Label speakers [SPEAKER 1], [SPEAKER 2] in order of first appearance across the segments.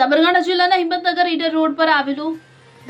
[SPEAKER 1] સાબરકાંઠા જિલ્લાના હિંમતનગર ઈડર રોડ પર આવેલું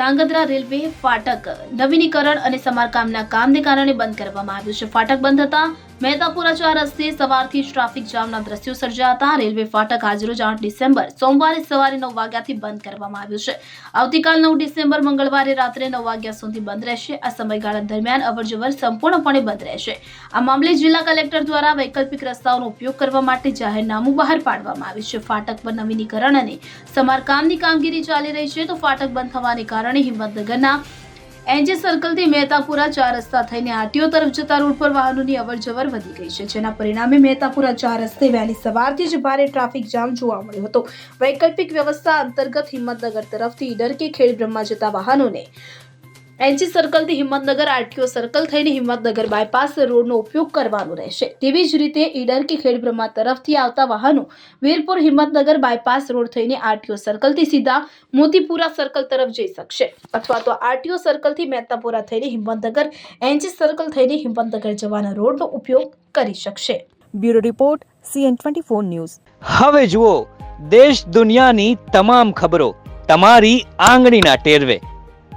[SPEAKER 1] ધાંગધ્રા રેલવે ફાટક નવીનીકરણ અને સમારકામના કામને કારણે બંધ કરવામાં આવ્યું છે. ફાટક બંધ હતા મહેતાપુરા ચાર રસ્તે સવારથી ટ્રાફિક જામના દ્રશ્યો સર્જાયા હતા રેલવે ફાટક આજરોજ આઠ ડિસેમ્બર, સોમવારે સવારે નવ વાગ્યાથી બંધ કરવામાં આવ્યું છે. આવતીકાલ નવ ડિસેમ્બર, મંગળવારે રાત્રે નવ વાગ્યા સુધી બંધ રહેશે. આ સમયગાળા દરમિયાન અવરજવર સંપૂર્ણપણે બંધ રહેશે. આ મામલે જિલ્લા કલેક્ટર દ્વારા વૈકલ્પિક રસ્તાઓનો ઉપયોગ કરવા માટે જાહેરનામું બહાર પાડવામાં આવ્યું છે. ફાટક પર નવીનીકરણ અને સમારકામની કામગીરી ચાલી રહી છે તો ફાટક બંધ થવાને કારણે હિંમતનગરના એનજી સર્કલથી મહેતાપુરા ચાર રસ્તા થઈને આરટીઓ તરફ જતા રોડ પર વાહનોની અવરજવર વધી ગઈ છે, જેના પરિણામે મહેતાપુરા ચાર રસ્તે વહેલી સવારથી જ ભારે ટ્રાફિક જામ જોવા મળ્યો હતો. વૈકલ્પિક વ્યવસ્થા અંતર્ગત હિંમતનગર તરફથી ઈડર કે ખેડ બ્રહ્મા જતા વાહનોને એનજી સર્કલથી હિંમતનગર આરટીઓ સર્કલ થઈને હિંમતનગર બાયપાસ રોડનો ઉપયોગ કરવાનો રહેશે. તેવી જ રીતે ઈડર કે ખેડબ્રહ્મા તરફથી આવતા વાહનો વીરપુર હિંમતનગર બાયપાસ રોડ થઈને આરટીઓ સર્કલથી સીધા મોતીપુરા સર્કલ તરફ જઈ શકશે. અથવા તો આરટીઓ સર્કલથી મહેતાપુરા થઈને હિંમતનગર એનજી સર્કલ થઈને હિંમતનગર જવાના રોડનો ઉપયોગ કરી શકશે.
[SPEAKER 2] Bureau report CN twenty four news.
[SPEAKER 3] હવે જુઓ દેશ દુનિયાની તમામ ખબરો તમારી આંગળીના ટેરવે.